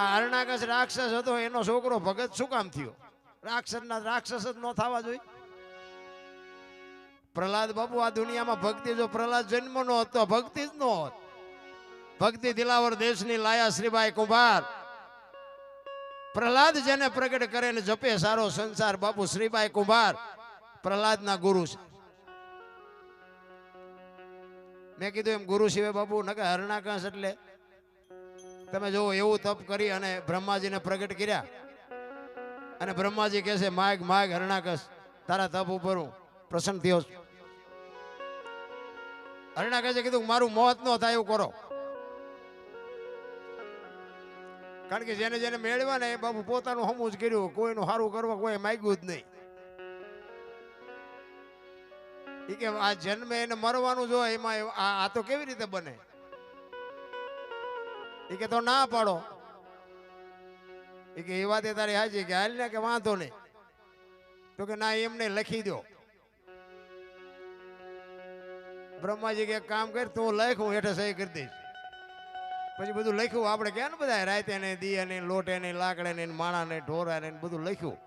હરણાકશ રાક્ષસ હતો, એનો છોકરો ભગત શું કામ થયો? રાક્ષસના રાક્ષસ જ ન થવા જોઈએ. પ્રહલાદ બાપુ, આ દુનિયામાં ભક્તિ જો પ્રહલાદ જન્મ નો હતો ભક્તિ જ નો હોત. ભક્તિ દિલાવર દેશની લાયા શ્રીભાઈ કુંભાર. પ્રહલાદ જેને પ્રગટ કરે ને જપે સારો સંસાર બાપુ શ્રીભાઈ કુંભાર. પ્રહલાદના ગુરુ છે. મેં કીધું એમ ગુરુ શિવે બાપુ નકે હરણાકાશ એટલે તમે જો એવું તપ કરી અને બ્રહ્માજીને પ્રગટ કર્યા અને બ્રહ્માજી કહે છે, માગ માગ હરણાકશ તારા તપ ઉપર હું પ્રસન્ન થયો છું. હરણાકશે કીધું, મારું મોત ન થાય એવું કરો. કારણ કે જેને જેને મેળવ્યા ને એ બાપુ પોતાનું હમું જ કર્યું, કોઈનું સારું કરવા કોઈ માગ્યું જ નહીં. કે, આ જન્મે એને મરવાનું જો, એમાં આ તો કેવી રીતે બને? ઈ કે તો ના પાડો. એ કે એ વાત તારી હાજી કે હાલ ને કે વાંધો નહીં. તો કે ના એમને લખી દો બ્રહ્માજી કે કામ કર, તું લખું હેઠે સહી કરી દઈશ. પછી બધું લખ્યું, આપણે કે ને બધા રાતે ને દિયે ને લોટે ને લાકડે ને માણા ને ઢોરા ને બધું લખ્યું.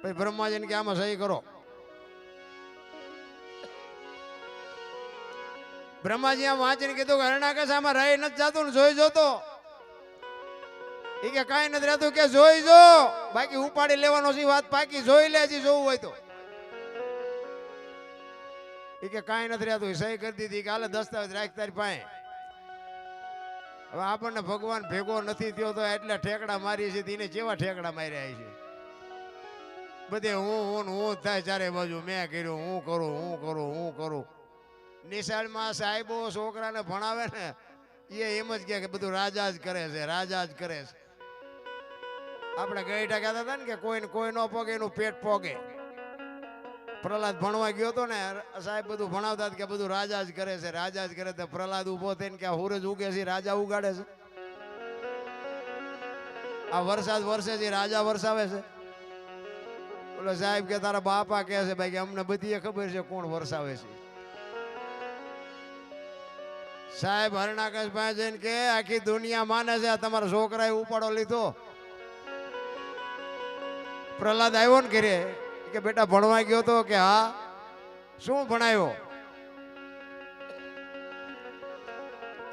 પછી બ્રહ્માજીને કે આમાં સહી કરો. બ્રહ્માજી આમ વાંચીને કીધું કે હરણાકશ આમાં રહી નથી જતું જોઈ જોતો એ કે કાંઈ નથી રહેતું, કે જોઈ જો. બાકી ઉપાડી લેવાનો છે વાત પાકી, જોઈ લે, હજી જોવું હોય તો. એ કે કાંઈ નથી રહેતું સહી કરી દીધી કે હાલે દસ્તાવેજ રાખ તારી પાસે. હવે આપણને ભગવાન ભેગો નથી થયો તો એટલે ઠેકડા મારી છે તેને કેવા ઠેકડા માર્યા છે? બધે હું હું હું થાય ચારે બાજુ, મેં કર્યું, હું કરું હું કરું હું કરું. નિશાળમાં સાહેબો, છોકરાને ભણાવે ને, એ એમ જ કે બધું રાજા જ કરે છે, રાજા જ કરે છે. આપણે ગઈઠા કહેતા હતા ને કે કોઈને કોઈ ન પોગે, એનું પેટ પોગે. પ્રહલાદ ભણવા ગયો હતો ને, સાહેબ બધું ભણાવતા કે બધું રાજા જ કરે છે, રાજા જ કરે તો પ્રહલાદ ઊભો થઈને કે આ સૂરજ ઉગે છે રાજા ઉગાડે છે. આ વરસાદ વરસે છે રાજા વરસાવે છે. બોલો સાહેબ કે, તારા બાપા કહે છે, ભાઈ, કે અમને બધી ખબર છે કોણ વરસાવે છે. સાહેબ હરણાકશ જઈને કે આખી દુનિયા માને છે તમારા છોકરાએ ઉપાડો લીધો. પ્રહલાદ આવ્યો ને ઘરે, કે બેટા ભણવા ગયો તો? કે હા. શું ભણાયો?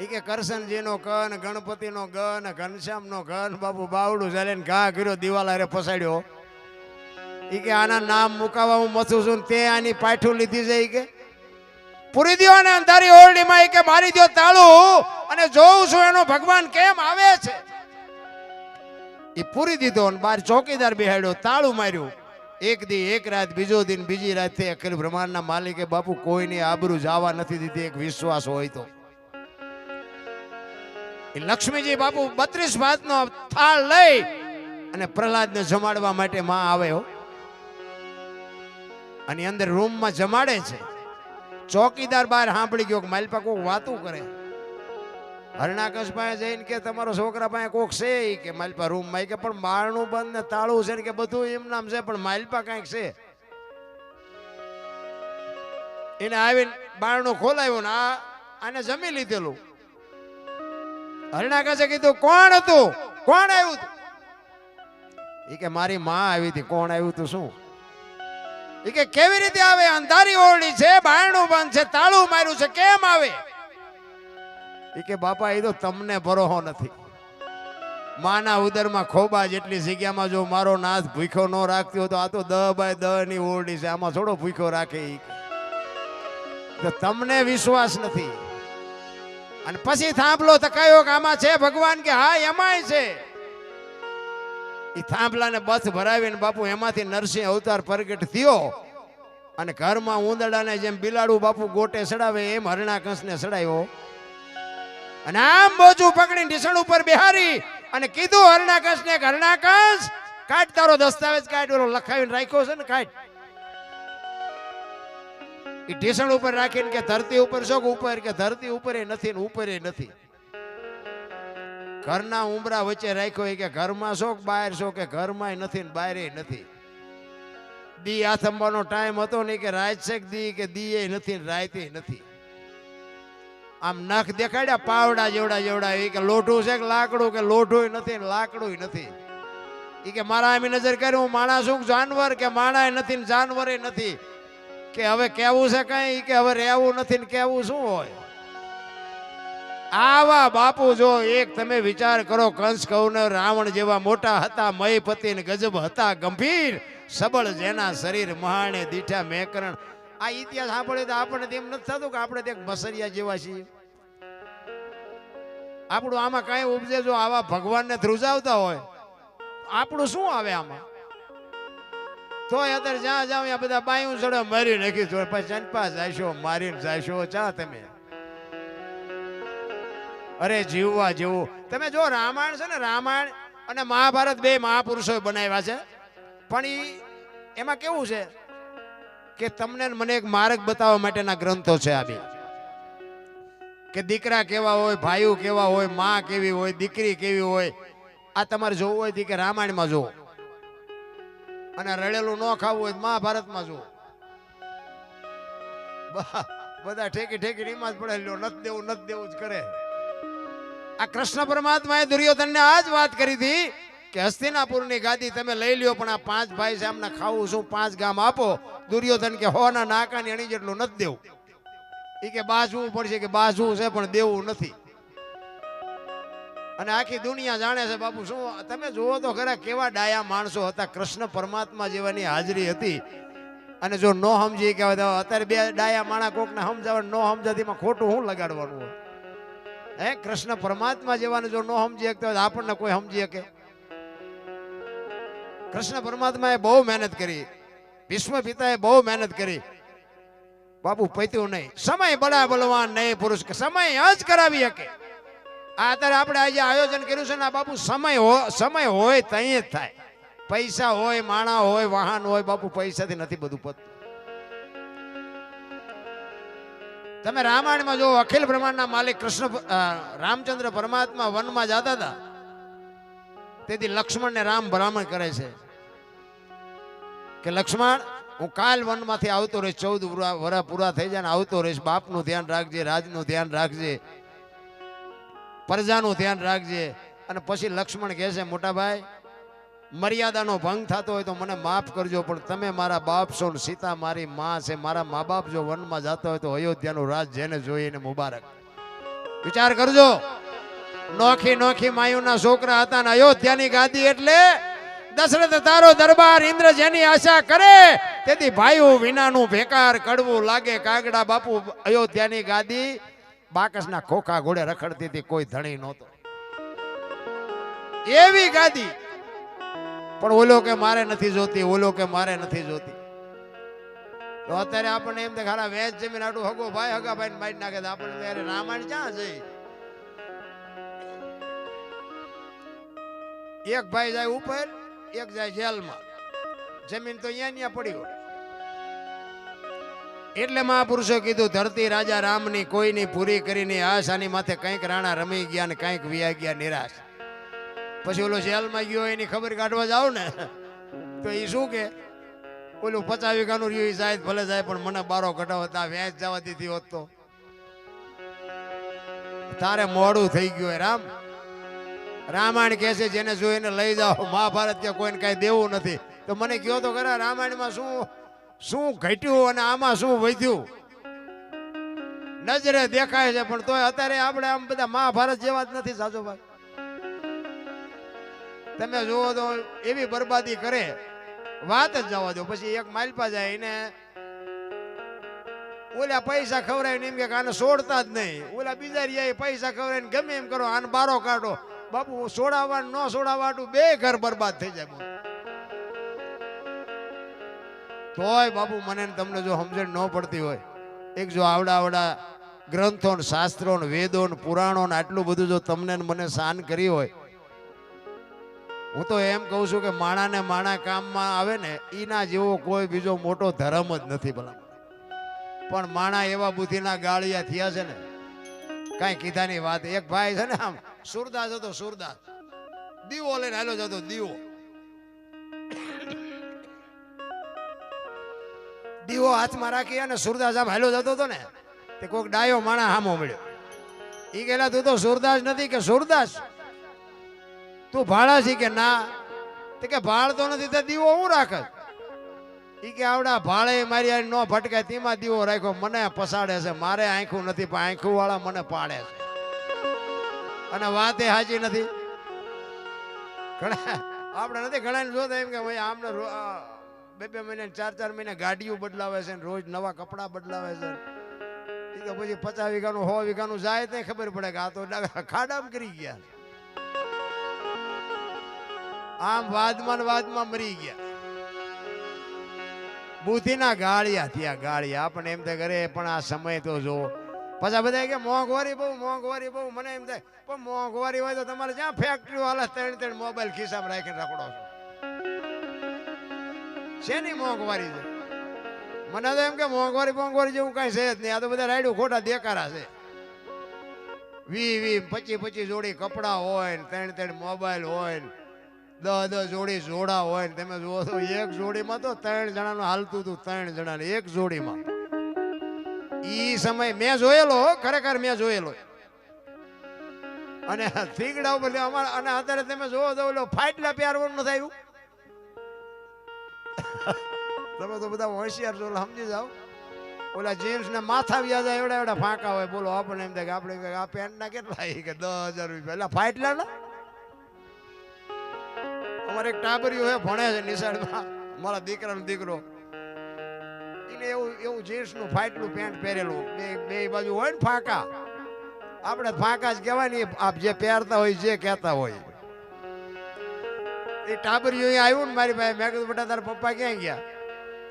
ઈ કે કરશનજીનો કન ગણપતિનો ગન ઘનશ્યામનો ઘન બાપુ બાવડું ચાલે ને ઘા કર્યો દિવાલ અરે ફસાડ્યો. ઈ કે આના નામ મુકાવા હું મથું છું તે આની પાઠું લીધી છે એ કે? પૂરી દો અને અંધારી ઓરડીમાં એ મારી દ્યો તાળું અને જોઉં છું એનો ભગવાન કેમ આવે છે. એ પૂરી દીધો અને બાર ચોકીદાર બિહાડ્યો, તાળું માર્યું. એક દી, એક રાત, બીજો દિન, બીજી રાત અખિલ બ્રહ્માંડના માલિકે બાપુ કોઈની આબરૂ જવા નથી દીધી, એક વિશ્વાસ હોય તો. લક્ષ્મીજી બાપુ બત્રીસ ભાતનો થાળ લઈ અને પ્રહલાદને જમાડવા માટે માં આવે અને અંદર રૂમમાં જમાડે છે. ચોકીદાર બહાર સાંભળી ગયો કે માલપા કોક વાતું કરે. હરણાકશ પાસે જઈને કે તમારો છોકરા પાસે કોક છે કે માલપા રૂમમાં. ઈ કે પણ માળનું બંધ ને તાળું છે ને કે બધું એમ નામ છે, પણ માલપા કાંઈક છે. એને આવીને બારણું ખોલાવ્યું ને આ આને જમી લીધેલું. હરણાકશે કીધું, કોણ હતું? કોણ આવ્યું હતું એ કે, મારી માં આવી હતી. કોણ આવ્યું હતું શું? ઈ કે કેવી રીતે આવે? અંધારી ઓરડી છે, બાયણું બંધ છે, તાળું માર્યું છે, કેમ આવે? એ કે બાપા એ તો તમને ભરોહો નથી. માના ઉદરમાં ખોબા જેટલી જગ્યામાં જો મારો નાથ ભૂખ્યો ન રાખતી તો આ તો દ બાય દ ની ઓરડી છે. આમાં થોડો ભૂખ્યો રાખે તો તમને વિશ્વાસ નથી. અને પછી થાંભલો તકાયો કયો કે આમાં છે ભગવાન કે હા, એમાંય છે. એ થાંભલાને બસ ભરાવીને બાપુ એમાંથી નરસિંહ અવતાર પ્રગટ થયો. અને ઘરમાં ઉંદડાને જેમ બિલાડું બાપુ ગોટે સડાવે એમ હરણાકંસને સડાયો અને આમ બોજું પકડીને ઢીસણ ઉપર બિહારી અને કીધું હરણાકંસને હરણાકંસ, કાઢ તારો દસ્તાવેજ, કાઢ. ઓલો લખાવીને રાખ્યો છે ને, કાઢ. એ ઢીસણ ઉપર રાખીને કે, ધરતી ઉપર છો ઉપર કે ધરતી ઉપર એ નથી ને ઉપર એ નથી. ઘરના ઉમરા વચ્ચે રાખ્યો એ કે ઘરમાં છો કે બહાર છો કે ઘરમાં નથી ને બહાર નથી. દી આથમવાનો ટાઈમ હતો ને કે રાત છે દી કે દી નથી ને નથી. આમ નખ દેખાડ્યા, પાવડા જેવડા જેવડા એ કે લોઢું છે કે લાકડું કે લોઠું નથી ને લાકડું નથી. એ કે મારા એમ નજર કરી, હું માણસ છું જાનવર કે માણા નથી ને જાનવરે નથી. કે હવે કેવું છે કઈ? કે હવે રહેવું નથી ને કેવું શું હોય? આવા બાપુ જો એક તમે વિચાર કરો, કંસ કૌરવ રાવણ જેવા મોટા હતા, મયપતિ ને ગજબ હતા, ગંભીર, સબળ જેના શરીર મહાણે દીઠા મેકરણ. આ ઇતિહાસ સાંભળ્યો તો આપણને તેમ નથી થતું કે આપણે તે બસરિયા જેવા છીએ. આપણું આમાં કઈ ઉપજે જો આવા ભગવાનને ધ્રુજાવતા હોય, આપણું શું આવે આમાં? તો અત્યારે જ્યાં જાવ બધા બાયું ચડે, મારી નાખી પછી ચંપા જાયશો, મારીને જાયશો, ચા તમે? અરે જીવવા જેવું. તમે જો રામાયણ છે ને, રામાયણ અને મહાભારત બે મહાપુરુષોએ બનાવ્યા છે. પણ એ એમાં કેવું છે કે તમને મને એક માર્ગ બતાવવા માટેના ગ્રંથો છે આ બે. કે દીકરા કેવા હોય, ભાઈઓ કેવા હોય, માં કેવી હોય, દીકરી કેવી હોય, આ તમારે જોવું હોય તો કે રામાયણમાં જુઓ. અને રડેલું ન ખાવું હોય મહાભારતમાં બા- બધા ઠેકી ઠેકી રીમાં જ પડે લ્યો, નથી દેવું નથી દેવું જ કરે. આ કૃષ્ણ પરમાત્માએ દુર્યોધનને આ જ વાત કરી હતી કે હસ્તિનાપુરની ગાદી તમે લઈ લ્યો, પણ આ પાંચ ભાઈ છે એમને ખાવું શું પાંચ ગામ આપો. દુર્યોધન કે હો ના નાકાની અણી જેટલું નથી દેવું. એ કે બાજવું પડશે? કે બાજવું છે, પણ દેવું નથી. અને આખી દુનિયા જાણે છે, બાપુ, શું તમે જુઓ તો ખરા કેવા ડાયા માણસો હતા. કૃષ્ણ પરમાત્મા જેવાની હાજરી હતી. અને જો નો સમજી કે અત્યારે બે ડાયા માણા કોકને સમજાવે, નો સમજાતીમાં ખોટું શું લગાડવાનું હોય? હે, કૃષ્ણ પરમાત્મા જેવાને જો ન સમજી શકતા હોય આપણને કોઈ સમજી શકે. કૃષ્ણ પરમાત્માએ બહુ મહેનત કરી. ભીષ્મ પિતાએ બહુ મહેનત કરી. બાપુ, પૈત્યું નહીં. સમય બડા બલવાન નહીં પુરુષ સમય જ કરાવી શકે. આ અત્યારે આપણે આજે આયોજન કર્યું છે ને, આ બાપુ, સમય સમય હોય તઈ જ થાય. પૈસા હોય, માણા હોય, વાહન હોય, બાપુ, પૈસાથી નથી બધું પતતું. તમે રામાયણમાં જો અખિલ બ્રહ્માંડના માલિક કૃષ્ણ રામચંદ્ર પરમાત્મા વનમાં જતા હતા, તેથી લક્ષ્મણને રામ ભલામણ કરે છે કે લક્ષ્મણ, હું કાલ વનમાંથી આવતો રહીશ, ચૌદ વરા પૂરા થઈ જાય ને આવતો રહીશ, બાપનું ધ્યાન રાખજે, રાજનું ધ્યાન રાખજે, પ્રજાનું ધ્યાન રાખજે અને પછી લક્ષ્મણ કહે છે મોટા ભાઈ મર્યાદાનો ભંગ થતો હોય તો મને માફ કરજો, પણ તમે મારા બાપ છો ને સીતા મારી માં છે, મારા મા બાપ જો વનમાં જતા હોય તો અયોધ્યાનું રાજ જેને જોઈને મુબારક. વિચાર કરજો. નોખી નોખી માયુના છોકરા હતા ને અયોધ્યાની ગાદી એટલે દશરથ તારો દરબાર ઇન્દ્ર જેની આશા કરે, તેથી ભાઈઓ વિનાનું ભેકાર કડવું લાગે કાગડા બાપુ અયોધ્યાની ગાદી. બાકસના ખોખા ઘોડે રખડતી હતી, કોઈ ધણી નહોતો. એવી ગાદી પણ ઓલો કે મારે નથી જોતી, ઓલો કે મારે નથી જોતી. તો અત્યારે આપણને એમ ખારા વેચ જમીન આટલું હગો ભાઈ હગા ભાઈ મારી નાખે આપણને ત્યારે રામાયણ ક્યાં જઈ એક ભાઈ જાય ઉપર, એક જાય જેલમાં. જમીન તો અહીંયા ત્યાં પડી હોય એટલે મહાપુરુષો કીધું, ધરતી રાજા રામની કોઈની પૂરી કરીને આશાની માથે કંઈક રાણા રમી ગયા ને કંઈક વિયા ગયા નિરાશ. પછી ઓલો જેલમાં ગયો એની ખબર કાઢવા જાવ ને, તો એ શું કે, ઓલું પચાસ વીઘાનું રહ્યું એ જાય ભલે જાય, પણ મને બારો કઢાવો, તા વેચ જવા દીધી હોત તો. તારે મોડું થઈ ગયું રામ. રામાયણ કહે છે, જેને જોઈને લઈ જાઓ, મહાભારત કે કોઈને કાંઈ દેવું નથી. તો મને કહો તો ખરા, રામાયણમાં શું શું ઘટ્યું અને આમાં શું વધ્યું? નજરે દેખાય છે, પણ તોય અત્યારે આપણે આમ બધા મહાભારત જેવા જ નથી સાજો ભાઈ તમે જુઓ તો એવી બરબાદી કરે. વાત જ જવા દો પછી એક માલપા જાય એને ઓલા પૈસા ખવડાવીને એમ કે આને છોડતા જ નહીં. ઓલા બીજા રહ્યા પૈસા ખવડાવીને ગમે એમ કરો, આને બારો કાઢો. બાપુ છોડાવવા ન છોડાવવા બે ઘર બરબાદ થઈ જાય તોય બાપુ, મને તમને જો સમજણ ન પડતી હોય, એક જો આવડા આવડા ગ્રંથો ને શાસ્ત્રો ને વેદો ને પુરાણો ને આટલું બધું જો તમને મને શાન કરી હોય હું તો એમ કહું છું કે માણા ને માણા કામમાં આવે ને એના જેવો કોઈ બીજો મોટો ધર્મ જ નથી ભલા પણ માણા એવા બુદ્ધિના ગાળિયા થયા છે ને, કાંઈ કીધાની વાત. એક ભાઈ છે ને આમ, સુરદાસ હતો, સુરદાસ. દીવો લઈને હાલો જતો, દીવો. દીવો હાથમાં રાખી અને સુરદાસ આમ હાલો જતો હતો ને, તે કોઈક ડાયો માણા હામો મળ્યો. એ ગયેલા તું તો સુરદાસ નથી કે સુરદાસ? તું ભાડા છે કે ના? તે કે ભાળ તો નથી, તો દીવો હું રાખે એ કે આવડા ભાળે મારી ન ભટકાય, તેમાં દીવો રાખ્યો. મને પસાડે છે, મારે આંખું નથી, પણ આંખું વાળા મને પાડે છે. અને વાત સાચી નથી. ઘણા આપણે નથી ઘણા જોતા એમ કે ભાઈ આમને બે બે મહિને ચાર ચાર મહિને ગાડીઓ બદલાવે છે રોજ નવા કપડાં બદલાવે છે એ તો પછી પચાસ વીઘાનું, સો વીઘાનું જાય તો ખબર પડે કે આ તો ખાડામાં કરી ગયા આમ વાદમાં ને વાદમાં મરી ગયા. બુદ્ધિના ગાળિયા થયા ગાળિયા. આપણે એમ થાય કરે પણ આ સમય તો જો. પાછા બધા કે મોંઘવારી બહુ મોંઘવારી બહુ. મને એમ થાય, પણ મોંઘવારી હોય તો તમારે જ્યાં ફેક્ટરીઓ હાલે ત્રણ ત્રણ મોબાઈલ ખિસ્સામાં રાખીને રખડો છો. શેની મોંઘવારી છે? મને તો એમ કે મોંઘવારી મોંઘવારી જેવું કઈ છે જ નહીં. આ તો બધા રાયડું ખોટા દેકારા છે. વી વી, પચી પચી જોડી કપડા હોય ને ત્રણ ત્રણ મોબાઈલ હોય ને દસ દસ જોડી જોડા હોય ને તમે જુઓ તો એક જોડીમાં તો ત્રણ જણાનું હાલતું હતું, ત્રણ જણાને એક જોડીમાં. ઈ સમય મેં જોયેલો ખરેખર મેં જોયેલો. અને થીગડા ઉપર અમારા અને અત્યારે તમે જોવો તો ઓલો ફાટલા પહેરવાનું નથી તમે તો બધા હોશિયાર છો સમજી જાઓ. ઓલા જેમ્સ ને માથા વ્યાજ એવડા એવડા ફાંકા હોય. બોલો, આપણને એમ થાય કે આપણે આ પેન્ટ ના કેટલા કે દસ હજાર રૂપિયા. એટલે ફાટલા ના અમારે એક ટાબરિયું હે ભણે છે નિશાળમાં. મારા દીકરાનો દીકરો. એને એવું એવું જીન્સનું ફાટલું પેન્ટ પહેરેલું. બે બે બાજુ હોય ને ફાંકા. આપણે ફાંકા જ કહેવાય ને આપ જે પહેરતા હોય, જે કહેતા હોય. એ ટાબરિયું આવ્યું ને મારી પાસે. મેં કીધું, બેટા, તારા પપ્પા ક્યાં ગયા?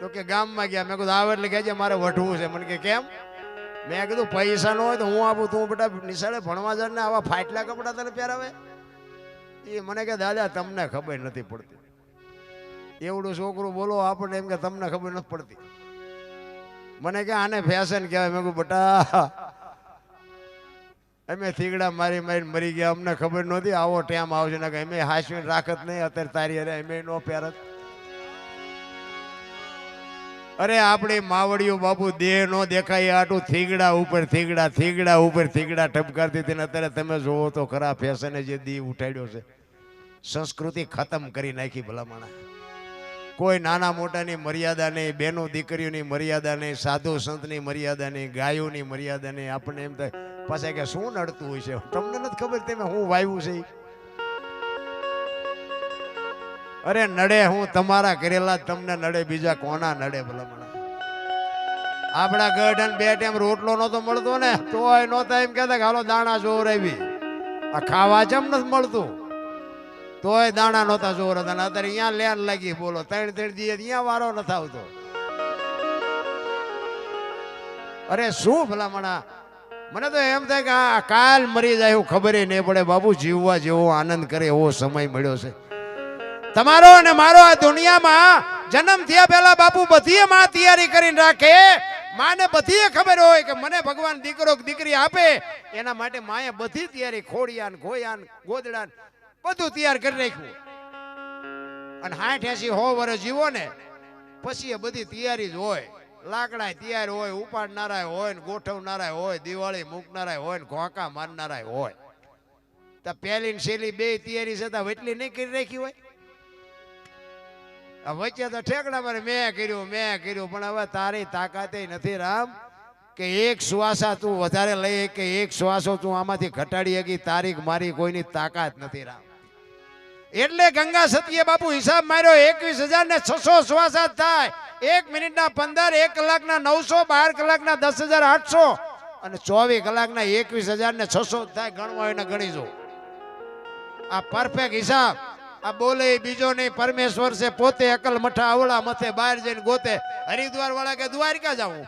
તો કે, ગામમાં ગયા. મેં કીધું, આવે એટલે કહેજે મારે વઢવું છે. મને કે, કેમ? મેં કીધું, પૈસા ન હોય તો હું આપું. તું બેટા નિશાળે ભણવા જાય ને આવા ફાટલા કપડા તને પહેરાવે? એ મને કે, દાદા, તમને ખબર નથી પડતી. એવડું છોકરું બોલો, આપણને એમ કે, તમને ખબર નથી પડતી. મને કે, આને ફેશન કહેવાય. મેં કહું બટા, અમે થીગડા મારી મારીને મરી ગયા, અમને ખબર નહોતી. આવો ટાઈમ આવશે. ને કે અમે હાસવીને રાખત નહીં, અત્યારે તારી અરે અમે નો પહેરત. અરે આપણી માવડીઓ બાપુ દેહ નો દેખાય, આટું થીગડા ઉપર થીગડા થીગડા ઉપર થીગડા ટપકારતી હતી અત્યારે તમે જોવો તો ખરા ફેશને જે દી ઉઠાડ્યો છે. સંસ્કૃતિ ખતમ કરી નાખી ભલામણા. કોઈ નાના મોટાની મર્યાદા નહીં બહેનો દીકરીઓની મર્યાદા નહીં, સાધુ સંતની મર્યાદા નહીં, ગાયોની મર્યાદા નહીં, આપણને એમ થાય, પાછા કે શું નડતું હોય છે? તમને નથી ખબર તમે હું વાવ્યું છે અરે નડે, હું તમારા કરેલા તમને નડે, બીજા કોના નડે ભલામણા આપણા ગઢ બે ટાઈમ રોટલો નતો મળતો ને, તોય નહોતા એમ કહેતા કે હાલો દાણા જોર આવી. આ ખાવા જેમ નથી મળતું. તોય દાણા નહોતા જોર હતા ને અત્યારે અહીંયા લેન લાગી, બોલો, ત્રણ ત્રણ દિવસ અહીંયા વારો નથી આવતો. અરે શું ભલામણા મને તો એમ થાય કે આ કાલ મરી જાય એવું ખબર નહીં પડે બાબુ જીવવા જેવો આનંદ કરે એવો સમય મળ્યો છે. તમારો અને મારો આ દુનિયામાં જન્મ થયા પહેલા બાપુ બધી માં તૈયારી કરીને રાખે. માને બધી ખબર હોય કે મને ભગવાન દીકરો દીકરી આપે. એના માટે માએ બધી તૈયારી ખોડિયાન ખોયાન ગોદડાન બધું તૈયાર કરી રાખ્યું. અને હાઠ એસી હો વર્ષ જીવો ને, પછી એ બધી તૈયારી જ હોય. લાકડા તૈયાર હોય ઉપાડનારા હોય ને ગોઠવનારા હોય, દિવાળી મૂકનારા હોય ને, ઘોંકા મારનારા હોય. તો પહેલી ને છેલ્લી બે તૈયારી છતાં એટલી નહીં કરી રાખી હોય? વચ્ચે તો ઠેકડા પર મેં કર્યું મેં કર્યું, પણ હવે તારી તાકાતે નથી રામ કે એક શ્વાસા તું વધારે લઈ કે એક શ્વાસો તું આમાંથી ઘટાડી શકી તારીખ મારી કોઈની તાકાત નથી રામ. એટલે ગંગા સતીએ બાપુ હિસાબ માર્યો, એકવીસ હજાર ને છસો શ્વાસા થાય. એક મિનિટના પંદર, એક કલાકના નવસો, બાર કલાકના દસ હજાર આઠસો અને ચોવીસ કલાકના એકવીસ હજાર ને છસો થાય. ગણવા એને ગણી જો. આ પરફેક્ટ હિસાબ. આ બોલે બીજો નહીં, પરમેશ્વર છે, પોતે અકલ મઠા અવળા મથે બહાર જઈને ગોતે. હરિદ્વાર વાળા કે દ્વારકા જાવું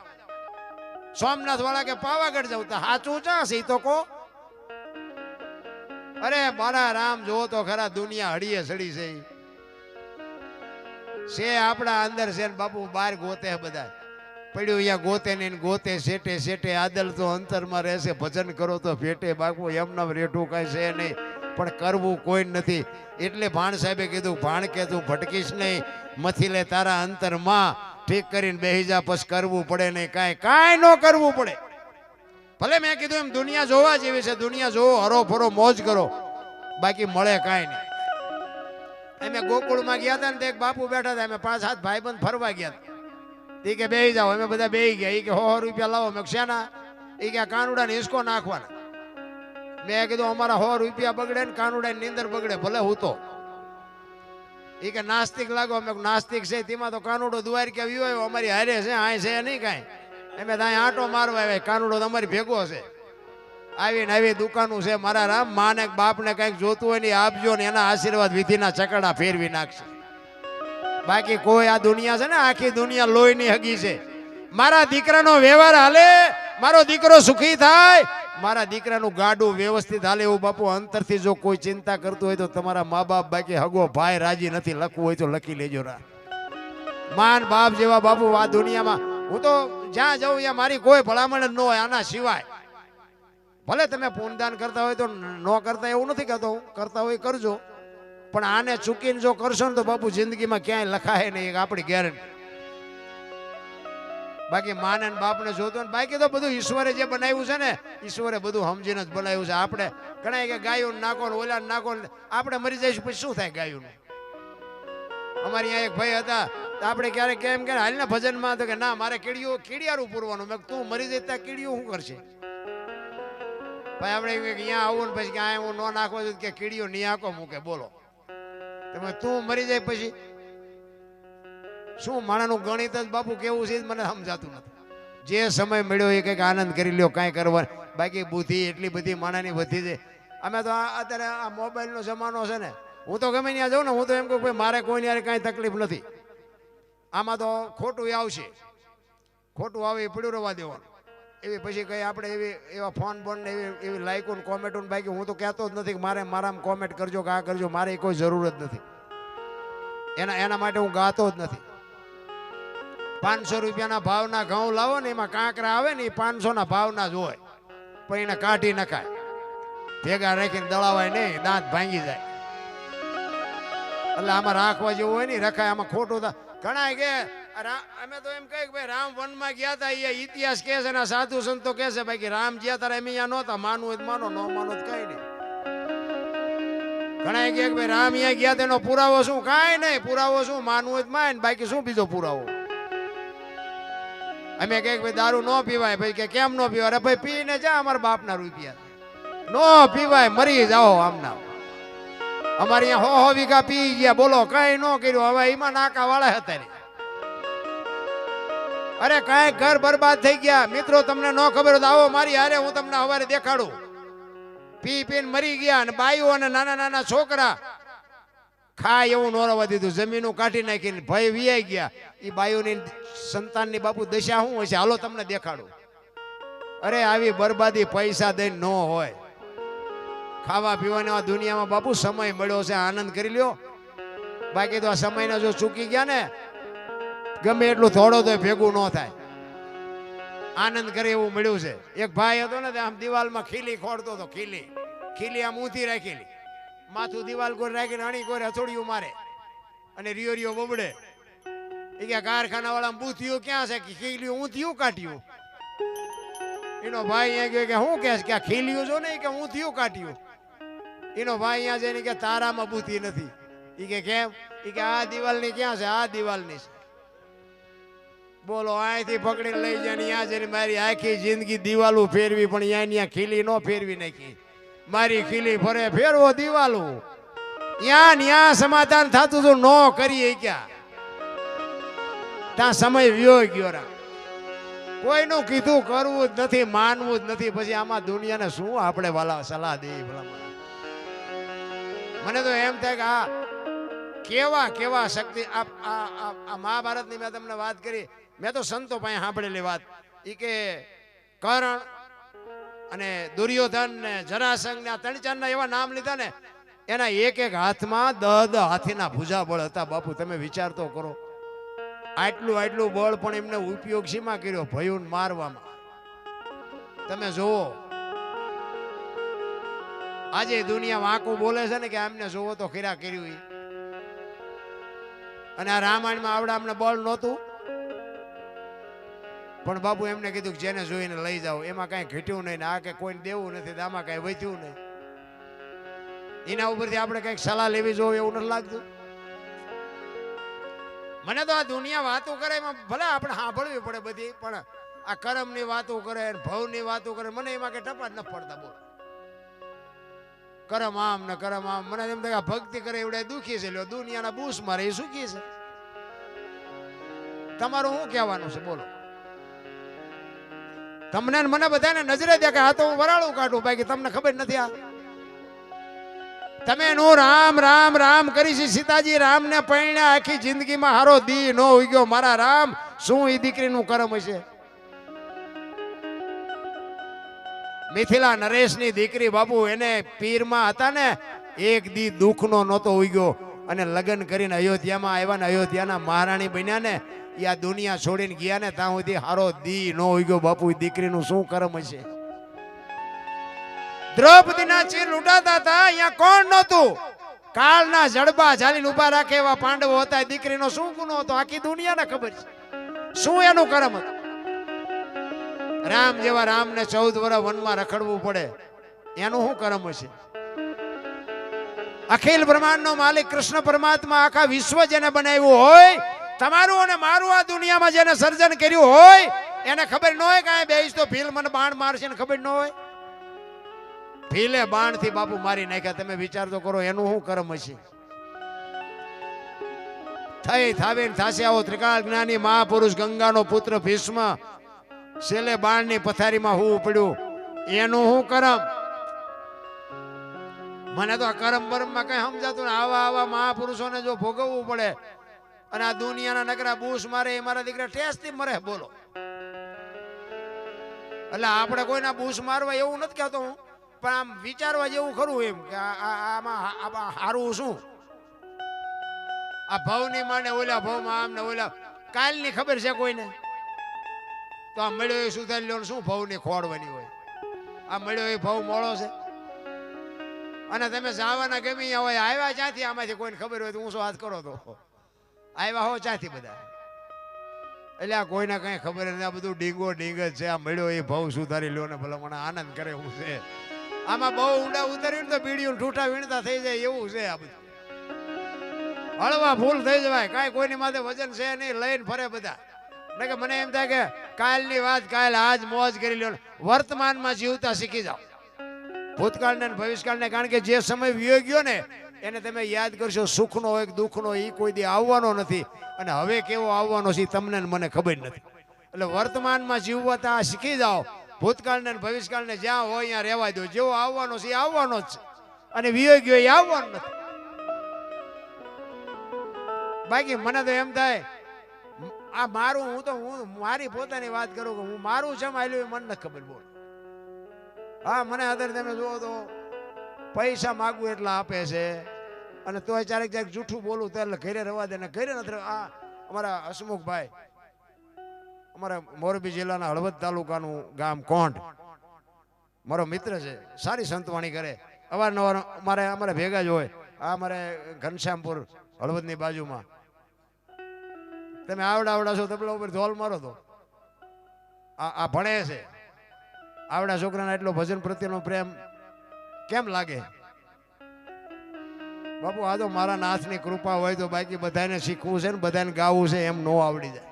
સોમનાથ વાળા કે પાવાગઢ જાઉં? સાચું ચા છે તો કો અરે મારા રામ જો તો ખરા દુનિયા હળીએ સડી છે. છે આપણા અંદર છે બાપુ, બહાર ગોતે બધા. પડ્યું અહીંયા ગોતે ને ગોતે સેટે સેટે આદલ તો અંતરમાં રહેશે, ભજન કરો તો ભેટે બાપુ એમના રેઠું કાંઈ છે નહીં. પણ કરવું કોઈ નથી. એટલે ભાણ સાહેબે કીધું, ભાણ કે તું ભટકીશ નહીં, મથી લે તારા અંતરમાં, ઠીક કરીને બેહી જા, પછી કરવું પડે નહીં, કાંઈ કાંઈ ન કરવું પડે. ભલે મેં કીધું એમ, દુનિયા જોવા જેવી છે, દુનિયા જોવો હરો ફરો મોજ કરો. બાકી મળે કાંઈ નહીં. અમે ગોકુળમાં ગયા હતા ને એક બાપુ બેઠા હતા, અમે પાંચ, સાત ભાઈબંધ ફરવા ગયા હતા. એ કે, બેહી જાઓ. અમે બધા બેહી ગયા. એ કે, હો રૂપિયા લાવો. મેં ના એ કે કાનુડા ને હિસકો નાખવાના. મેં કીધું, અમારા સો રૂપિયા બગડે ને કાનુડા નીંદર બગડે, ભલે હું તો. એ કે, નાસ્તિક લાગો. અમે નાસ્તિક છે, તેમાં તો કાનુડો દુવાર કે આવ્યો. અમારી હારે છે આ છે નહીં કાંઈ. અમે ત્યાં આંટો મારવા આવ્યા કાનુડો તમારી ભેગો છે. આવીને આવી દુકાનું છે મારા રામ, માને બાપને કંઈક જોતું હોય ને આપજો ને એના આશીર્વાદ વિધિના ચકડા ફેરવી નાખશે. બાકી કોઈ આ દુનિયા છે ને, આખી દુનિયા લોહીની હગી છે. મારા દીકરાનો વ્યવહાર હાલે, મારો દીકરો સુખી થાય મારા દીકરાનું ગાડું વ્યવસ્થિત હાલે એવું બાપુ, અંતરથી જો કોઈ ચિંતા કરતું હોય તો તમારા મા બાપ બાકી હગો ભાઈ રાજી નથી, લખવું હોય તો લખી લેજો રા. માન બાપ જેવા બાપુ, આ દુનિયામાં હું તો જ્યાં જાઉં ત્યાં મારી કોઈ ભલામણ ન હોય આના સિવાય. ભલે તમે પૂનદાન કરતા હોય તો ન કરતા એવું નથી કહેતો, હું કરતા હોય કરજો. પણ આને ચૂકીને જો કરશો ને તો બાપુ જિંદગીમાં ક્યાંય લખાય નહીં, એક આપણી ગેરંટી બાકી માને બાપને જોતો ને બાકી તો બધું ઈશ્વરે જે બનાવ્યું છે ને, ઈશ્વરે બધું સમજીને જ બનાવ્યું છે. આપણે ઘણા કે ગાયું નાખો ઓલા નાખો ને આપણે મરી જઈશું, પછી શું થાય ગાયું અમારી અહીંયા એક ભાઈ હતા આપણે ક્યારેક કેમ કે હાલના ભજનમાં તો કે ના, મારે કીડીઓ કીડિયારું પૂરવાનું. મેં તું મરી જઈ ત્યાં કીડીઓ શું કરશે? ભાઈ, આપણે અહીંયા આવું ને પછી કે આ હું ન નાખો કે કીડીઓ નહીં આખો મૂકે, બોલો. તમે તું મરી જાય પછી શું માણાનું ગણિત જ બાપુ કેવું છે મને સમજાતું નથી. જે સમય મળ્યો એ કંઈક આનંદ કરી લ્યો, કાંઈ કરવા બાકી બુદ્ધિ એટલી બધી માણાની વધી છે. અમે તો અત્યારે આ મોબાઈલનો જમાનો છે ને, હું તો ગમે ત્યાં જાઉં ને, હું તો એમ કહું ભાઈ મારે કોઈની યારે કાંઈ તકલીફ નથી. આમાં તો ખોટું આવશે. ખોટું આવે એ પડ્યું રહેવા દેવાનું. એવી પછી કંઈ આપણે એવી એવા ફોન બોન ને એવી એવી લાઈકો ને કોમેન્ટો ને બાકી હું તો કહેતો જ નથી મારે મારામાં કોમેન્ટ કરજો કે આ કરજો, મારે કોઈ જરૂર જ નથી. એના એના માટે હું ગાતો જ નથી. પાંચસો રૂપિયાના ભાવના ઘઉં લાવો ને એમાં કાંકરા આવે ને એ પાંચસો ના ભાવના જ હોય. પણ એને કાઢી નખાય. ભેગા રાખીને દળાવાય નહીં, દાંત ભાંગી જાય. એટલે આમાં રાખવા જેવું હોય ને, રખાય, આમાં ખોટું ઘણા કે અમે તો એમ કહીએ કે ભાઈ, રામ વનમાં ગયા હતા એ ઇતિહાસ કહે છે ને સાધુ સંતો કહે છે ભાઈ કે રામ ગયા તારે એમ અહીંયા નહોતા માનવું હોય માનો, ન માનો તો કઈ નહીં. ઘણા કહે કે ભાઈ, રામ અહીંયા ગયા તેનો પુરાવો શું? કાંઈ નહીં, પુરાવો શું? માનવું જ માન, બાકી શું બીજો પુરાવો? અમે કે દારૂ ન પીવાય. ભાઈ કે, કેમ ન પીવાય? ભાઈ, પીને જા, અમારા બાપના રૂપિયા. નો પીવાય, મરી જાઓ આમના. અમારે હો હો વીઘા પી ગયા. બોલો, કઈ ન કર્યું. હવે એમાં નાકા વાળા હતા. અરે, કાંઈ ઘર બરબાદ થઈ ગયા. મિત્રો, તમને ન ખબર હોય આવો મારી હારે, હું તમને હવારે દેખાડું. પી પીને મરી ગયા અને બાઈઓ અને નાના નાના છોકરા ખાય એવું નોરવા દીધું. જમીનું કાઢી નાખીને ભય વિયાઈ ગયા. એ બાયુની સંતાનની બાપુ દશા શું હશે? હાલો તમને દેખાડું. અરે, આવી બરબાદી પૈસા દઈને ન હોય. ખાવા પીવાની આ દુનિયામાં બાપુ સમય મળ્યો છે, આનંદ કરી લ્યો. બાકી તો આ સમયને જો ચૂકી ગયા ને, ગમે એટલું થોડો તો ભેગું ન થાય. આનંદ કરે એવું મળ્યું છે. એક ભાઈ હતો ને આમ દિવાલમાં ખીલી ખોડતો હતો, ખીલી. ખીલી આમ ઊંધી રાખેલી. માથું દિવાલ કોઈ રાખીને અણી કોઈ હથોડિયું મારે. અને રિયો રિયો બબડે એ કે કારખાના વાળા બૂથિયું ક્યાં છે? કે હું ઊંધિયું કાઢ્યું? એનો ભાઈ અહીંયા ગયો કે શું કે કે ખીલ્યું છો ને કે ઊંધિયું કાઢ્યું? એનો ભાઈ અહીંયા જઈને કે તારામાં બુદ્ધિ નથી. એ કે કેમ? એ કે આ દિવાલની ક્યાં છે? આ દિવાલની છે. બોલો, અહીંથી પકડીને લઈ જાય અહીંયા ત્યાં જઈને મારી આખી જિંદગી દિવાલું ફેરવી, પણ ત્યાં ખીલી ન ફેરવી નાખી. મારી ખીલી ફરે, ફેરવો દિવાલું. ત્યાં ત્યાં સમાધાન થતું હતું નો કરીએ ક્યાં ત્યાં સમય વ્યો ગયો રા. કોઈનું કીધું કરવું જ નથી, માનવું જ નથી. પછી આમાં દુનિયાને શું આપણે વાલા સલાહ દઈએ ભલા મને તો એમ થાય કે આ કેવા કેવા શક્તિ આ મહાભારતની મેં તમને વાત કરી. મેં તો સંતો પાસે સાંભળેલી વાત. એ કે કર્ણ અને દુર્યોધન ને જરાસંઘ ને ત્રણ ચાર એવા નામ લીધા ને, એના એક એક હાથમાં દહ દહ હાથીના ભૂજા બળ હતા. બાપુ, તમે વિચાર તો કરો. આટલું આટલું બળ પણ એમને ઉપયોગ શીમાં કર્યો? ભયુન મારવામાં. તમે જોવો આજે દુનિયા વાંકું બોલે છે ને કે આમને જોવો તો ખીરા કર્યું. અને આ રામાયણમાં આવડા અમને બળ નહોતું. પણ બાપુ એમને કીધું કે જેને જોઈને લઈ જાઓ. એમાં કાંઈ ઘટ્યું નહીં આ કે કોઈને દેવું નથી આમાં કાંઈ વધ્યું નહીં. એના ઉપરથી આપણે કંઈક સલાહ લેવી જોઈએ એવું નથી લાગતું? મને તો આ દુનિયા વાતો કરે એમાં ભલે આપણે સાંભળવી પડે બધી, પણ આ કરમની વાતો કરે ભવની વાતો કરે મને એમાં કે ટપા જ ન પડતા બોલ. કરમ આમ ને કરમ આમ. મને એમ થાય ભક્તિ કરે એવડે દુખી છે, લ્યો દુનિયાના બૂસ મારે એ સુખી છે? તમારું શું કહેવાનું છે? બોલો. તમને મને બધાને નજરે દેખાય આ તો હું વરાળું કાઢું. બાકી તમને ખબર નથી આ? તમે નો રામ રામ રામ કરી છે. સીતાજી રામ ને પૈણ્યા આખી જિંદગીમાં હારો દી નો ઉગ્યો મારા રામ, શું એ દીકરીનું કર્મ હશે? મિથિલા નરેશની દીકરી બાપુ એને પીરમાં હતા ને, એક દી દુઃખનો નહોતો ઉગ્યો અને લગ્ન કરીને અયોધ્યામાં આવ્યા ને, અયોધ્યાના મહારાણી બન્યા ને એ આ દુનિયા છોડીને ગયા ને ત્યાં સુધી હારો દી નો ઉગ્યો બાપુ દીકરીનું શું કરમ હશે? દ્રૌપદીના ચીર લૂંટાતા હતા, અહીંયા કોણ નહોતું? કાળના જડબા ઝાલીને ઊભા રાખે એવા પાંડવો હતા. દીકરીનો શું ગુનો હતો? આખી દુનિયાને ખબર છે. શું એનું કર્મ હતું? રામ જેવા રામને ચૌદ વર્ષ વનમાં રખડવું પડે. એનું શું કરમ હશે? અખિલ બ્રહ્માંડનો માલિક કૃષ્ણ પરમાત્મા આખા વિશ્વ જેને બનાવ્યું હોય તમારું અને મારું આ દુનિયામાં જેને સર્જન કર્યું હોય, એને ખબર ન હોય કાંઈ બેસ તો ભીલ મને બાણ મારશે ને ખબર ન હોય. ભીલે બાણથી બાપુ મારી નાખ્યા. તમે વિચાર તો કરો, એનું શું કર્મ હશે? થઈ થાવે થાશે આવો ત્રિકાળ જ્ઞાની મહાપુરુષ ગંગાનો પુત્ર ભીષ્મ. છેલ્લે બાણની પથારીમાં હું પડ્યું એનું હું કરમ? મને તો આ કરમ બરમમાં કઈ સમજાતું આવા આવા મહાપુરુષોને જો ભોગવવું પડે અને આ દુનિયાના નકરા બૂસ મારે, એ મારા દીકરા ટેસ્ટથી મરે. બોલો. એટલે આપણે કોઈના બૂસ મારવા એવું નથી કહેતો હું, પણ આમ વિચારવા જેવું ખરું એમ કે આમાં હારું શું? આ ભવની માને ઓલા ભવમાં આમ ને ઓલા. કાલની ખબર છે કોઈને? તો આ મળ્યો એ સુધારી લો શું ભવની ખોડવાની હોય? આ મળ્યો એ ભવ મોળો છે? અને તમે જવાના ગમી હોય, આવ્યા ક્યાંથી? આમાંથી કોઈને ખબર હોય તો હું શું હાથ કરો તો? આવ્યા હો ચાથી બધા. એટલે આ કોઈને કઈ ખબર નથી, આ બધું ડીંગો ડીંગ જ છે, આ મળ્યો એ ભાવ સુધારી લ્યો ને ભલે મને આનંદ કરે હું છે. આમાં બહુ ઊંડા ઉતર્યું તો બીડીયું ઠૂઠા વીણતા થઈ જાય એવું છે આ બધું. હળવા ફૂલ થઈ જવાય, કાંઈ કોઈની માથે વજન છે નહીં, લઈને ફરે બધા. એટલે કે મને એમ થાય કે કાલની વાત કાલ આજ મોજ કરી લ્યો વર્તમાનમાં જીવતા શીખી જાઓ. ભૂતકાળને ભવિષ્યકાળને, કારણ કે જે સમય વિયો ગયો ને એને તમે યાદ કરશો, સુખનો હોય દુઃખનો એ કોઈ દી આવવાનો નથી. અને હવે કેવો આવવાનો છે તમને મને ખબર નથી. એટલે વર્તમાનમાં જીવવા ત્યાં શીખી જાઓ. ભૂતકાળને ભવિષ્યકાળને જ્યાં હોય ત્યાં રહેવા દો જેવો આવવાનો છે એ આવવાનો જ છે. અને વિયોગ ગયો એ આવવાનો નથી. બાકી મને તો એમ થાય, આ મારું, હું તો, હું મારી પોતાની વાત કરું કે હું મારું છે માયલું મને નથી ખબર બોલ. હા, મને અત્યારે તમે જુઓ તો પૈસા માગું એટલા આપે છે. અને તોય ચારેક ચારેક જૂઠું બોલું તો એટલે ઘરે રવા દે ને ઘરે નથી. આ અમારા હસમુખભાઈ, અમારા મોરબી જિલ્લાના હળવદ તાલુકાનું ગામ કોંઢ. મારો મિત્ર છે, સારી સંતવાણી કરે. અવારનવાર અમારે અમારે ભેગા જ હોય. આ અમારે ઘનશ્યામપુર હળવદની બાજુમાં. તમે આવડા આવડા છો, તબલા ઉપર ધોલ મારો તો. આ આ ભણે છે. આવડા છોકરાના એટલો ભજન પ્રત્યેનો પ્રેમ કેમ લાગે? બાપુ, આ તો મારા નાથની કૃપા હોય તો બાકી બધાને શીખવું છે ને બધાને ગાવું છે એમ નો આવડી જાય.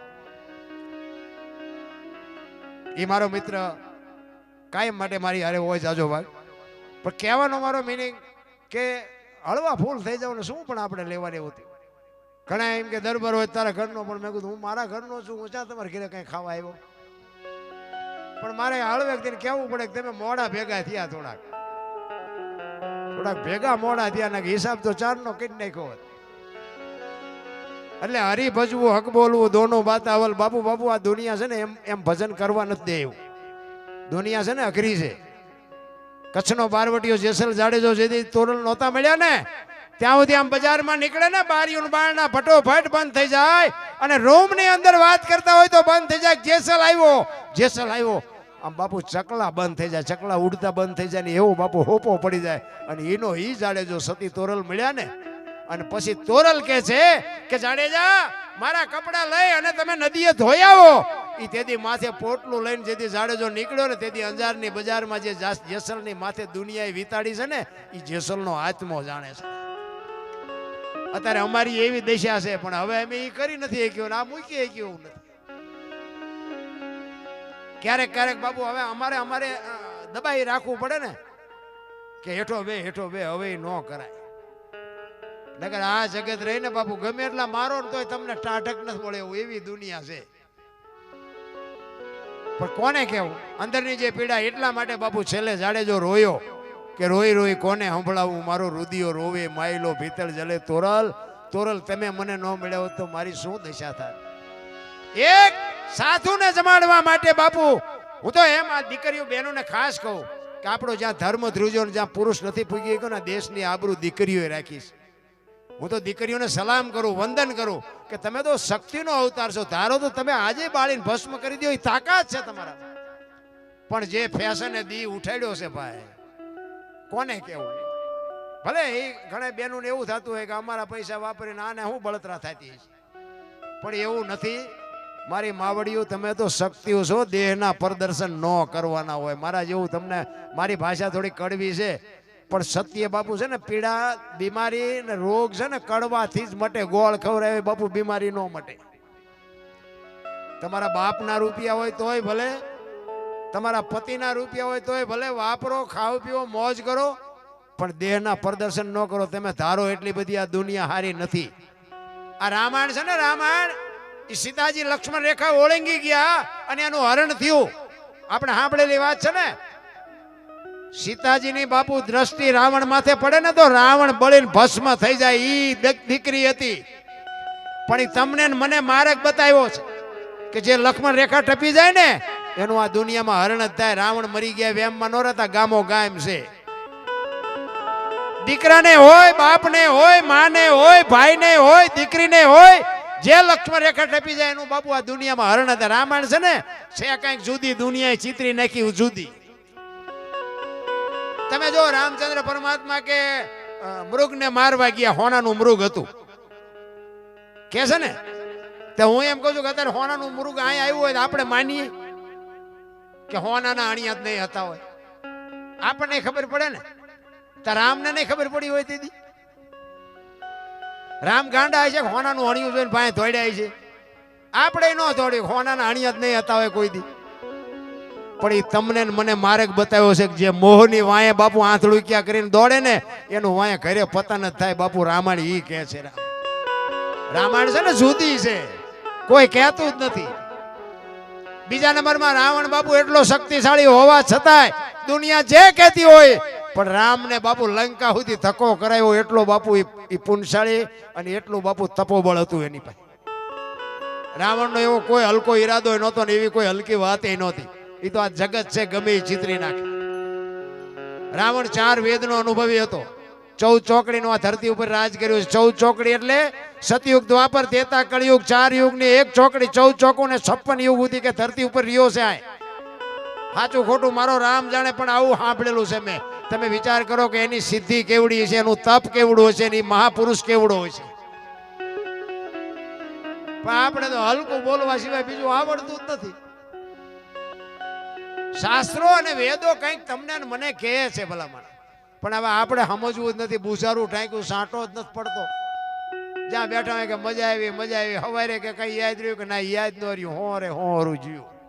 એ મારો મિત્ર કાયમ માટે મારી હારે હોય જાજો ભાગ પણ કહેવાનો મારો મિનિંગ કે હળવા ફૂલ થઈ જાવ ને શું પણ આપણે લેવાની હોતી? ઘણા એમ કે દરબાર હોય તારા ઘરનો, પણ મેં કીધું, હું મારા ઘરનો છું, હું ચા તમારે ઘરે કંઈ ખાવા આવ્યો? પણ મારે હળવે કહેવું પડે કે તમે મોડા ભેગા થયા થોડાક. થોડાક ભેગા મોડા થયા હિસાબ તો ચારનો કરી નાખ્યો હોત. એટલે હરી ભજવું હક બોલવું દોનો બાતાવલ બાપુ બાપુ આ દુનિયા છે ને એમ એમ ભજન કરવા નથી દે એવું. દુનિયા છે ને અઘરી છે. કચ્છનો બારવટીઓ જેસલ જાડેજો જેથી તોરલ નહોતા મળ્યા ને, ત્યાં સુધી આમ બજારમાં નીકળે ને બારીઓ બારણા ફટોફટ બંધ થઈ જાય અને રૂમની અંદર વાત કરતા હોય તો બંધ થઈ જાય જેસલ આવ્યો જેસલ આવ્યો. આમ બાપુ ચકલા બંધ થઈ જાય, ચકલા ઉડતા બંધ થઈ જાય ને એવો બાપુ હોપો પડી જાય. અને એનો ઈ જાડેજો સતી તોરલ મળ્યા ને, અને પછી તોરલ કે છે કે, જાડેજા, મારા કપડા લઈ અને તમે નદીએ ધોઈ આવો. એ તેથી માથે પોટલું લઈને જેથી જાડેજો નીકળ્યો ને, તેથી અંજારની બજારમાં જે જાસ- જેસલની માથે દુનિયાએ વિતાડી છે ને એ જેસલનો આત્મો જાણે છે. અત્યારે અમારી એવી દશા છે, પણ હવે અમે એ કરી નથી શક્યું આ મૂકી શક્યું નથી. ક્યારેક ક્યારેક બાબુ, હવે અમારે અમારે દબાઈ રાખવું પડે ને. કે હેઠો બે હેઠો બે, હવે ન કરાય. નગર આ જગત રહીને બાપુ ગમે એટલા મારો ને તોય તમને ટાઢક નથી મળે એવું, એવી દુનિયા છે. પણ કોને કેવું અંદરની જે પીડા, એટલા માટે બાપુ છેલ્લે જાડેજો રોયો કે રોઈ રોઈ કોને સંભળાવું? મારો રુદિયો રોવે, માયલો ભીતળ જલે તોરલ. તોરલ, તમે મને ન મળ્યા તો મારી શું દશા થાય? એક સાધુને જમાડવા માટે બાપુ, હું તો એમ આ દીકરીઓ બહેનોને ખાસ કહું કે આપણો જ્યાં ધર્મ ધ્રુજો જ્યાં પુરુષ નથી પૂગી ગયો ને દેશની આબરૂ દીકરીઓએ રાખીશ હું તો દીકરીઓને સલામ કરું, વંદન કરું કે તમે તો શક્તિનો અવતાર છો. ધારો તો તમે આજે બાળીને ભસ્મ કરી દો એ તાકાત છે તમારા પણ જે ફેશને દી ઉઠાડ્યો છે ભાઈ, કોને કેવું ભલે એ ઘણા બહેનોને એવું થતું હોય કે અમારા પૈસા વાપરીને આને હું બળતરા થતી પણ એવું નથી મારી માવડીઓ, તમે તો શક્તિઓ છો, દેહના પ્રદર્શન ન કરવાના હોય. મારા જેવું તમને મારી ભાષા થોડી કડવી છે. પણ સત્ય બાપુ છે ને, પીડા, બીમારી ને રોગ છે ને, કડવાથી જ મટે. ગોળ ખવડાવે બાપુ બીમારી ન મટે. તમારા બાપના રૂપિયા હોય તોય ભલે, તમારા પતિના રૂપિયા હોય તોય ભલે, વાપરો ખાવ પીવો મોજ કરો, પણ દેહના પ્રદર્શન ન કરો. તમે ધારો એટલી બધી આ દુનિયા હારી નથી. આ રામાયણ છે ને, રામાયણ સીતાજી લક્ષ્મણ રેખા ઓળંગી ગયા અને એનું હરણ થયું. આપણે સાંભળેલી વાત છે ને? સીતાજીની બાપુ દ્રષ્ટિ રાવણ માથે પડે ને તો રાવણ બળીને ભસ્મ થઈ જાય, ઈ દીકરી હતી. પણ એ તમને મને માર્ગ બતાવ્યો છે કે જે લક્ષ્મણ રેખા ટપી જાય ને, એનું આ દુનિયામાં હરણ જ થાય. રાવણ મરી ગયા વેમમાં નો રહેતા, ગામો ગામ છે. દીકરાને હોય, બાપને હોય, માને હોય, ભાઈને હોય, દીકરીને હોય જે લક્ષ્મણ રેખા ટપી જાય એનું બાપુ આ દુનિયામાં હરણ હતા. રામાયણ છે ને, છે કંઈક જુદી દુનિયાએ ચિત્રી નાખી જુદી. તમે જો રામચંદ્ર પરમાત્મા કે મૃગને મારવા ગયા, હોનાનું મૃગ હતું. કે છે ને? તો હું એમ કહું છું કે અત્યારે હોનાનું મૃગ અહીંયા આવ્યું હોય તો આપણે માનીએ કે હોનાના અણિયા જ નહીં હતા હોય. આપણને ખબર પડે ને? તો રામને નહીં ખબર પડી હોય તેથી રામ ગાંડા છે હોનાનું અણિયું જોઈને પાસે ધોડ્યા છે? આપણે ન દોડ્યું હોનાના અણિયા જ નહીં હતા હોય કોઈ દી. પણ એ તમને મને માર્ગ બતાવ્યો છે કે જે મોહની વાંયે બાપુ આંથળું ક્યાં કરીને દોડે ને, એનું વાંએ ઘરે પતન જ થાય. બાપુ રામાયણ ઈ કહે છે રામ. રામાયણ છે ને જુદી છે. કોઈ કહેતું જ નથી. બીજા નંબરમાં રાવણ બાપુ એટલો શક્તિશાળી હોવા છતાંય દુનિયા જે કહેતી હોય પણ રામને બાપુ લંકા સુધી ધક્કો કરાયો, એટલો બાપુ એ પુનશાળી અને એટલું બાપુ તપોબળ હતું એની પાસે. રાવણનો એવો કોઈ હલકો ઈરાદો નહોતો ને એવી કોઈ હલકી વાત નહોતી. એ તો આ જગત છે, ગમે એ નાખે. રાવણ ચાર વેદનો અનુભવી હતો. ચૌદ ચોકડીનો આ ધરતી ઉપર રાજ કર્યું ચૌદ ચોકડી એટલે સતયુગ, દ્વાપર, તેતા, કળિયુગ, ચાર યુગની એક ચોકડી. ચૌદ ચોકો ને છપ્પન યુગ સુધી કે ધરતી ઉપર રહ્યો છે આ. સાચું ખોટું મારો રામ જાણે પણ આવું સાંભળેલું છે મેં. તમે વિચાર કરો કે એની સિદ્ધિ કેવડી છે, એનું તપ કેવડું હશે, એની મહાપુરુષ કેવડો હશે? પણ આપણે તો હલકું બોલવા સિવાય બીજું આવડતું જ નથી. શાસ્ત્રો અને વેદો કંઈક તમને મને કહે છે ભલામણ. પણ હવે આપણે સમજવું જ નથી બુઝારું ટાંક્યું સાંટો જ નથી પડતો. જ્યાં બેઠા હોય કે મજા આવી મજા આવી, હવારે કે કઈ યાદ રહ્યું કે ના, યાદ ન રહ્યું, હો રે, હો હરું જીવ્યું